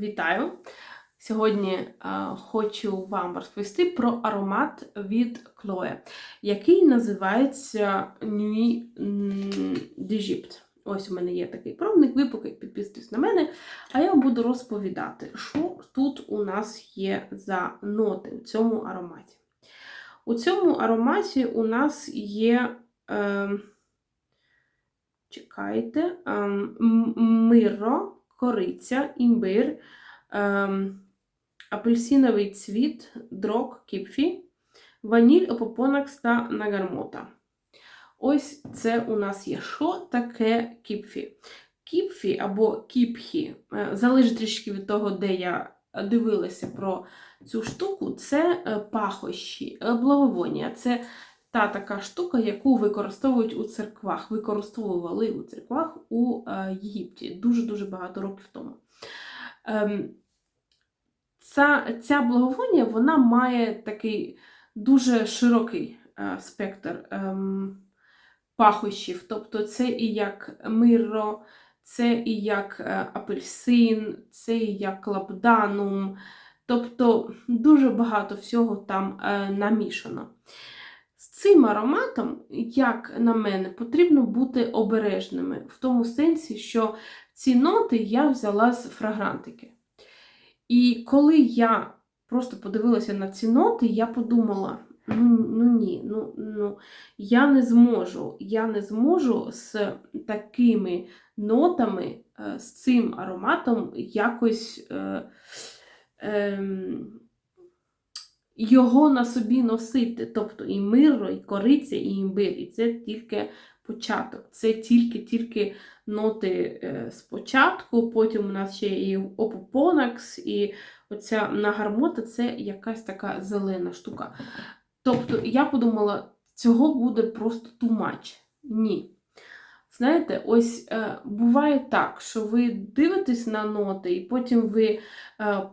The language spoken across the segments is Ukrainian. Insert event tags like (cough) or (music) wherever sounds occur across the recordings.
Вітаю! Сьогодні е, хочу вам розповісти про аромат від Chloe, який називається Nuit d'Egypte. Ось у мене є такий пробник, ви підписуйтесь на мене, а я вам буду розповідати, що тут у нас є за ноти у цьому ароматі. У цьому ароматі у нас є. Е, Чекайте, ем, м- миро, кориця, імбир, ем, апельсиновий цвіт, дрог, кіпфі, ваніль, опопонакс та нагармота. Ось це у нас є. Що таке кіпфі? Кіпфі або кіпхі, е, залежить трішки від того, де я дивилася про цю штуку, це е, пахощі, е, благовоння. Це та така штука, яку використовують у церквах, використовували у церквах у е, Єгипті дуже-дуже багато років тому. Ем, ця, ця благовоння вона має такий дуже широкий е, спектр ем, пахощів. Тобто це і як миро, це і як е, апельсин, це і як лабданум. Тобто дуже багато всього там намішано. Цим ароматом, як на мене, потрібно бути обережними, в тому сенсі, що ці ноти я взяла з фрагрантики. І коли я просто подивилася на ці ноти, я подумала: ну, ну ні, ну, ну, я не зможу, я не зможу з такими нотами, е, з цим ароматом якось. Е, е, його на собі носити. Тобто і миро, і кориця, і імбир. І це тільки початок. Це тільки-тільки ноти е, спочатку, потім у нас ще і опопонакс, і оця нагармота це якась така зелена штука. Тобто, я подумала, цього буде просто much. Ні. Знаєте, ось е, буває так, що ви дивитесь на ноти, і потім ви е,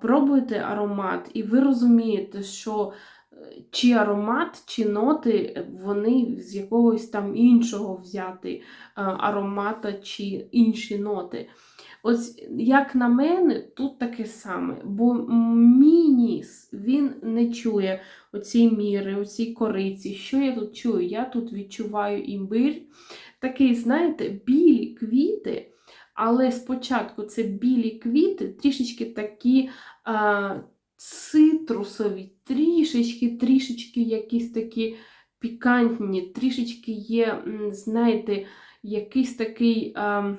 пробуєте аромат, і ви розумієте, що е, чи аромат, чи ноти, вони з якогось там іншого взяти е, аромата чи інші ноти. Ось, як на мене, тут таке саме, бо мій ніс, він не чує оці міри, оці кориці. Що я тут чую? Я тут відчуваю імбир. Такий, знаєте, білі квіти, але спочатку це білі квіти, трішечки такі а, цитрусові, трішечки, трішечки якісь такі пікантні, трішечки є, знаєте, якийсь такий а,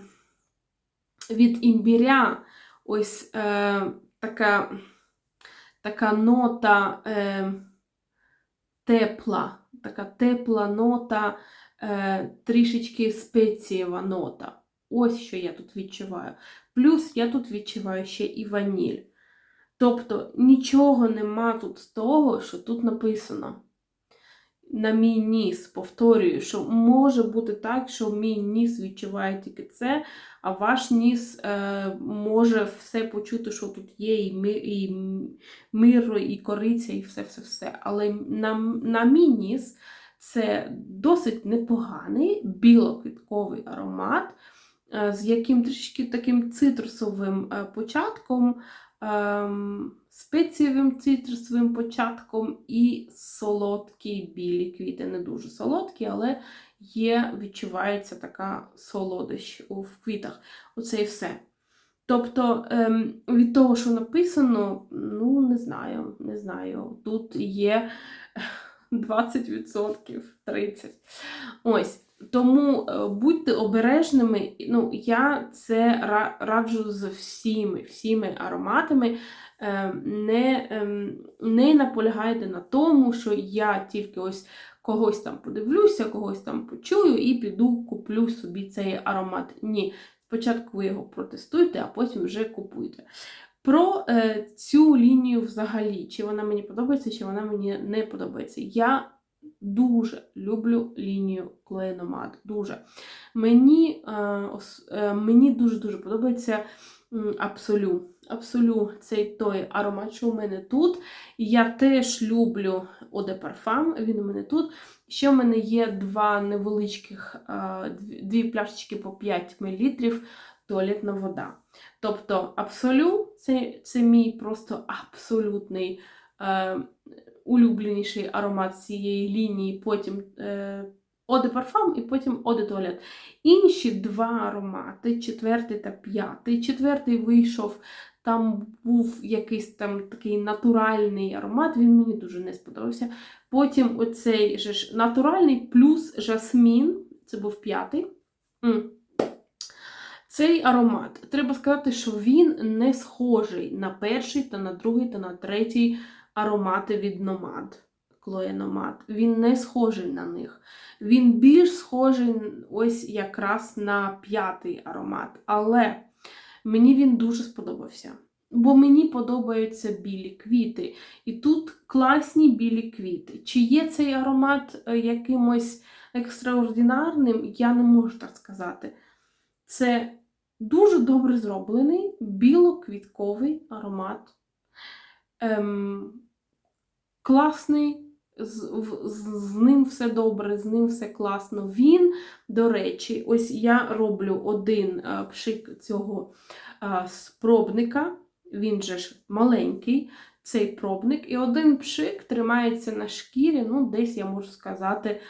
від імбіря, ось е, така така нота е, тепла, така тепла нота е, трішечки спецієва нота. Ось що я тут відчуваю. Плюс я тут відчуваю ще і ваніль. Тобто нічого нема тут з того, що тут написано. На мій ніс, повторюю, що може бути так, що мій ніс відчуває тільки це, а ваш ніс е, може все почути, що тут є, і ми, і миро, і кориця, і все-все-все. Але на, на мій ніс це досить непоганий білоквітковий аромат, е, з яким трішки таким цитрусовим е, початком, спецієвим цитрусовим початком і солодкі білі квіти. Не дуже солодкі, але є, відчувається така солодощ в квітах. Оце і все. Тобто ем, від того, що написано, ну, не знаю, не знаю. Тут є (laughs) 20%, 30%. Ось. Тому е, будьте обережними. Ну, Я це раджу з всіми всіми ароматами. Е, не ем, не наполягайте на тому, що я тільки ось когось там подивлюся, когось там почую і піду куплю собі цей аромат. Ні. Спочатку ви його протестуйте, а потім вже купуйте. Про е, цю лінію взагалі, чи вона мені подобається, чи вона мені не подобається. Я дуже люблю лінію Клейномат. Дуже. Мені е, е, мені дуже-дуже подобається Абсолю. Абсолю цей той аромат, що у мене тут. Я теж люблю Оде Парфам, він у мене тут. Ще в мене є два невеличких, е, дві пляшечки по 5 мл туалетна вода. Тобто Абсолю це, це мій просто абсолютний е, улюбленіший аромат цієї лінії, потім е, Eau de Parfum і потім Eau de. Інші два аромати, четвертий та п'ятий. Четвертий вийшов, там був якийсь там такий натуральний аромат, він мені дуже не сподобався. Потім оцей же ж натуральний плюс жасмін, це був п'ятий. Цей аромат, треба сказати, що він не схожий на перший, та на другий, та на третій аромати від. Chloe Nomad. Він не схожий на них. Він більш схожий ось якраз на п'ятий аромат. Але мені він дуже сподобався. Бо мені подобаються білі квіти. І тут класні білі квіти. Чи є цей аромат е, якимось екстраординарним, я не можу так сказати. Це дуже добре зроблений білоквітковий аромат. Ем, класний, з, з, з ним все добре, з ним все класно. Він, до речі, ось я роблю один е, пшик цього е, спробника, він же ж маленький, цей пробник, і один пшик тримається на шкірі, ну, десь я можу сказати,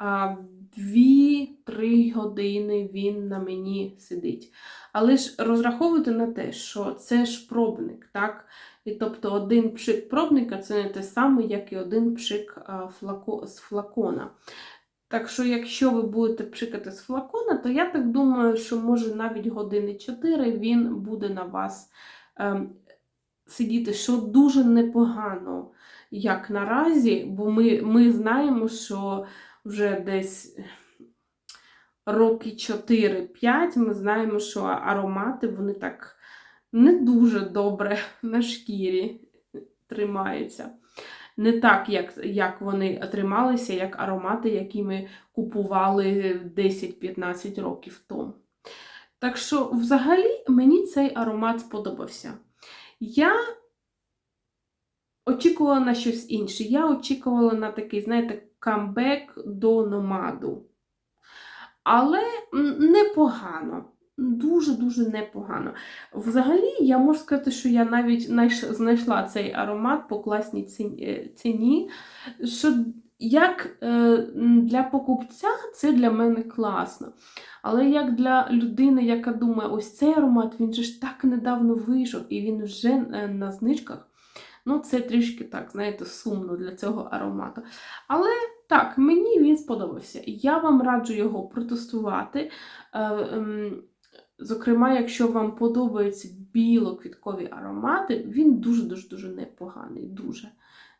2-3 години він на мені сидить. Але ж розраховуйте на те, що це ж пробник, так? І тобто один пшик пробника це не те саме, як і один пшик флако, з флакона. Так що, якщо ви будете пшикати з флакона, то я так думаю, що може навіть години 4 він буде на вас ем, сидіти, що дуже непогано, як наразі, бо ми, ми знаємо, що вже десь роки 4-5 ми знаємо, що аромати вони так не дуже добре (laughs) на шкірі тримаються. Не так, як, як вони трималися, як аромати, які ми купували 10-15 років тому. Так що, взагалі, мені цей аромат сподобався. Я очікувала на щось інше. Я очікувала на такий, знаєте, камбек до номаду. Але непогано. Дуже-дуже непогано. Взагалі, я можу сказати, що я навіть знайшла цей аромат по класній е, ціні. Що як е, для покупця це для мене класно. Але як для людини, яка думає, ось цей аромат, він же ж так недавно вийшов, і він вже е, на знижках. Ну, це трішки так, знаєте, сумно для цього аромату. Але так, мені він сподобався. Я вам раджу його протестувати. Е, ем, Зокрема, якщо вам подобаються білоквіткові аромати, він дуже-дуже дуже непоганий, дуже.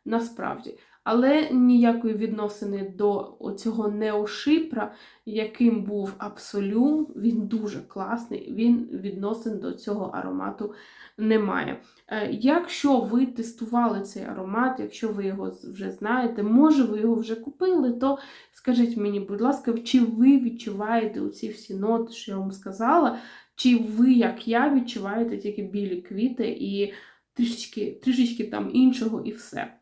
Насправді. Але ніякої відносини до цього неошипра, яким був Абсолю, він дуже класний, він відносин до цього аромату немає. Е, Якщо ви тестували цей аромат, якщо ви його вже знаєте, може ви його вже купили, то скажіть мені, будь ласка, чи ви відчуваєте оці всі ноти, що я вам сказала, чи ви, як я, відчуваєте тільки білі квіти і трішечки, трішечки там іншого і все.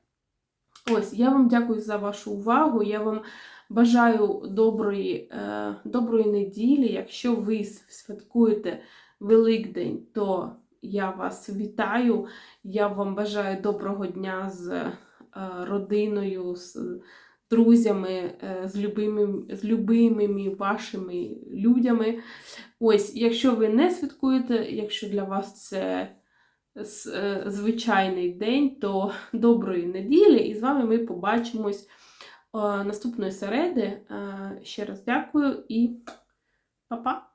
Ось, я вам дякую за вашу увагу. Я вам бажаю доброї, е, доброї неділі. Якщо ви святкуєте Великдень, то я вас вітаю. Я вам бажаю доброго дня з е, родиною, з друзями, е, з любимими, з любимими вашими людями. Ось, якщо ви не святкуєте, якщо для вас це звичайний день, то доброї неділі, і з вами ми побачимось е, наступної середи. Е, Ще раз дякую і па-па!